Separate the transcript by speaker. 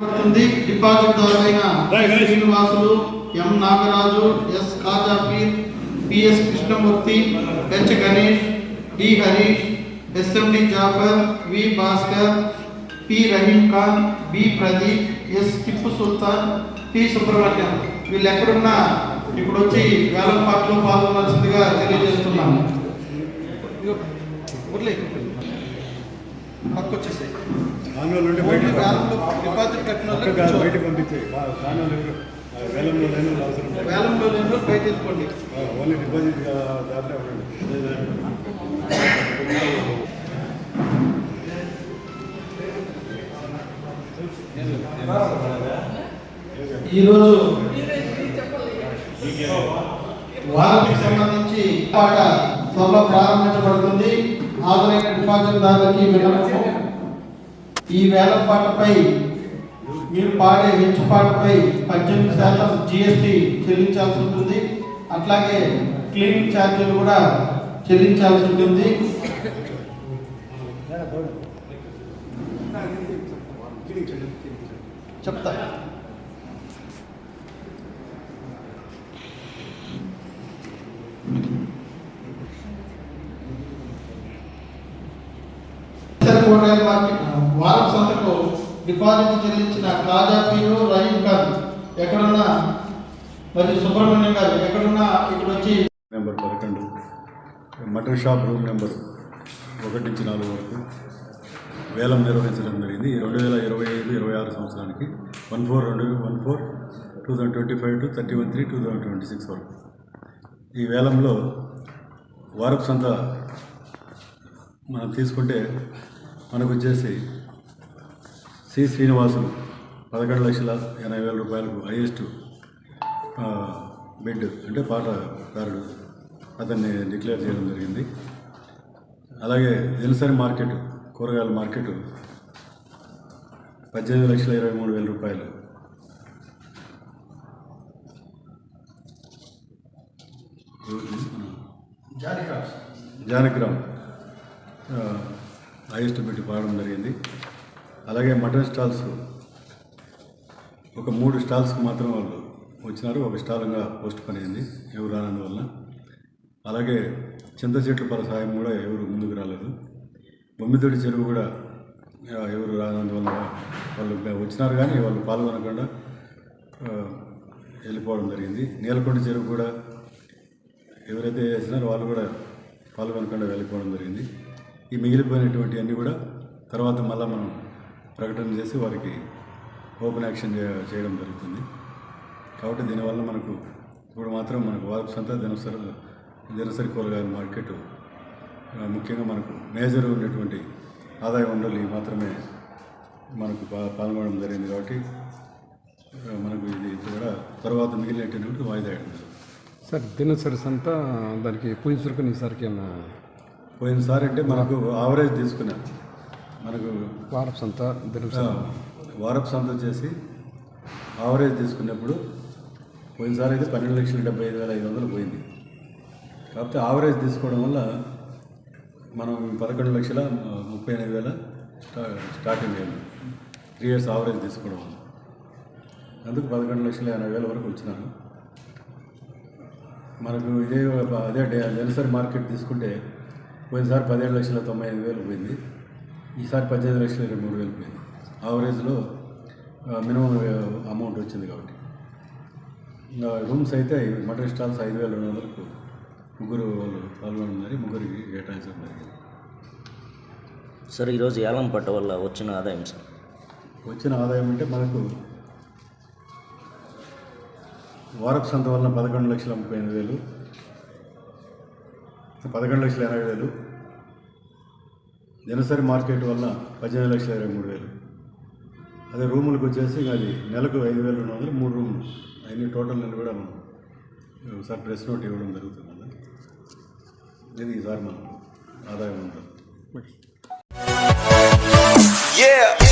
Speaker 1: ఉంది డిపాజిట్దారులైన Srinivasulu M Nagaraju S Kajapeer PS Krishnamurthy H Ganesh D Harish SMD Jafar V Bhaskar P Rahim Khan B Pradeep S Tipu Sultan T Subrahmanyam. వీళ్ళు ఎక్కడున్నా ఇప్పుడు వచ్చి వేలం పాటలో పాల్గొనాల్సిందిగా తెలియజేస్తున్నాము
Speaker 2: బయటకు
Speaker 1: వేలంలో డిపాజిట్ కట్టిన.
Speaker 2: బయటకు వేలంలో లేని వాళ్ళు అవసరం లేదు.
Speaker 1: వేలంలో లేని వాళ్ళు బయట వెళ్ళిపోండి.
Speaker 2: ఓన్లీ డిపాజిట్ దాంట్లో ఉండండి.
Speaker 1: ఈరోజు వారికి సంబంధించి పాట త్వరలో ప్రారంభించబడుతుంది. హాజరైన డిపాజిట్దారులకి వినము ఈ వేలం పాటపై మీరు పాడే హెచ్చు పాటపై పద్దెనిమిది శాతం జిఎస్టి చెల్లించాల్సి ఉంటుంది. అట్లాగే క్లీనింగ్ ఛార్జీలు కూడా చెల్లించాల్సి ఉంటుంది. చెప్తా. కూరగాయల మార్కెట్ వారం సంతకు డిపాజిట్ చెల్లించిన కాజా పీరు రహీం ఖాన్ ఎక్కడున్నా? మరి సుబ్రహ్మణ్యం గారు ఎక్కడున్నా? ఇక్కడ వచ్చి
Speaker 2: నెంబర్ పదకొండు. మటన్ షాప్ రూమ్ నెంబర్ ఒకటి నుంచి నాలుగు వరకు. వేలం నిర్వహించడం జరిగింది. రెండు వేల ఇరవై ఐదు ఇరవై ఆరు సంవత్సరానికి వన్ ఫోర్ రెండు one four two thousand twenty five to thirty one three two thousand twenty six వరకు. ఈ వేలంలో వారపు సంత మనం తీసుకుంటే మనకు వచ్చేసి సి. శ్రీనివాసులు పదకొండు లక్షల ఎనభై వేల రూపాయలకు హైయెస్ట్ బిడ్ అంటే పాటదారుడు అతన్ని డిక్లేర్ చేయడం జరిగింది. అలాగే దినసరి మార్కెట్ కూరగాయల మార్కెట్ పద్దెనిమిది లక్షల ఇరవై మూడు వేల రూపాయలు. జానకిరామ్ హైయెస్ట్ పెట్టి పాడడం జరిగింది. అలాగే మటన్ స్టాల్స్ ఒక మూడు స్టాల్స్కి మాత్రం వాళ్ళు వచ్చినారు. ఒక స్టాల్గా పోస్ట్ పని అయింది ఎవరు రానందువల్ల అలాగే చింత చెట్ల పర సాయం కూడా ఎవరు ముందుకు రాలేదు. బొమ్మిదొడి చెరువు కూడా ఎవరు రానందువల్ల వాళ్ళు వచ్చినారు కానీ వాళ్ళు పాల్గొనకుండా వెళ్ళిపోవడం జరిగింది. నీలకొండ చెరువు కూడా ఎవరైతే చేసినారో వాళ్ళు కూడా పాల్గొనకుండా వెళ్ళిపోవడం జరిగింది. ఈ మిగిలిపోయినటువంటి అన్నీ కూడా తర్వాత మళ్ళీ మనం ప్రకటన చేసి వారికి ఓపెన్ యాక్షన్ చేయడం జరుగుతుంది. కాబట్టి దీనివల్ల మనకు ఇప్పుడు మాత్రం మనకు వారపు సంత దినసరి దినసరి కూరగాయల మార్కెట్ ముఖ్యంగా మనకు మేజర్ ఉన్నటువంటి ఆదాయ వనరులు మాత్రమే మనకు పాల్గొనడం జరిగింది కాబట్టి మనకు ఇది కూడా తర్వాత మిగిలినటువంటి వాయిదా
Speaker 3: సార్ దినసరి సంత దానికి పూజ సురుకుని సరికి ఏమైనా
Speaker 2: పోయినసారి అంటే మనకు ఆవరేజ్ తీసుకున్నాం మనకు
Speaker 3: వారపు సంత
Speaker 2: వారపు సంత చేసి ఆవరేజ్ తీసుకున్నప్పుడు పోయినసారి అయితే పన్నెండు లక్షల డెబ్బై ఐదు వేల ఐదు వందలు పోయింది. కాకపోతే ఆవరేజ్ తీసుకోవడం వల్ల మనం పదకొండు లక్షల ముప్పై ఎనిమిది వేల స్టా స్టార్టింగ్ అయింది. త్రీ ఇయర్స్ ఆవరేజ్ తీసుకోవడం వల్ల. అందుకు పదకొండు లక్షల ఎనభై వేల వరకు వచ్చినాను. మనకు ఇదే అదే డే- నెలసరి మార్కెట్ తీసుకుంటే పోయినసారి పదిహేడు లక్షల తొంభై ఐదు వేలు పోయింది. ఈసారి పద్దెనిమిది లక్షల ఇరవై మూడు వేలు పోయింది. ఆవరేజ్లో మినిమం అమౌంట్ వచ్చింది కాబట్టి. ఇంకా రూమ్స్ అయితే మటన్ స్టాల్స్ ఐదు వేల రెండు వందలకు ముగ్గురు వాళ్ళు పాల్గొన్నారు ముగ్గురికి కేటాయించడం జరిగింది.
Speaker 4: సార్ ఈరోజు ఏలం పట్ట వల్ల వచ్చిన ఆదాయం సార్?
Speaker 2: వచ్చిన ఆదాయం అంటే మనకు వారపు సంత వలన పదకొండు లక్షల ముప్పై ఎనిమిది వేలు పదకొండు లక్షల ఎనభై వేలు దినసరి మార్కెట్ వల్ల పద్దెనిమిది లక్షల ఇరవై మూడు వేలు. అదే రూములకు వచ్చేసి అది నెలకు ఐదు వేల రెండు వందలు మూడు రూములు. అన్ని టోటల్ నెల కూడా మనం ఒకసారి ప్రెస్ నోట్ ఇవ్వడం జరుగుతుంది ఇది ఈసారి మనం ఆదాయం ఉంటుంది Yeah!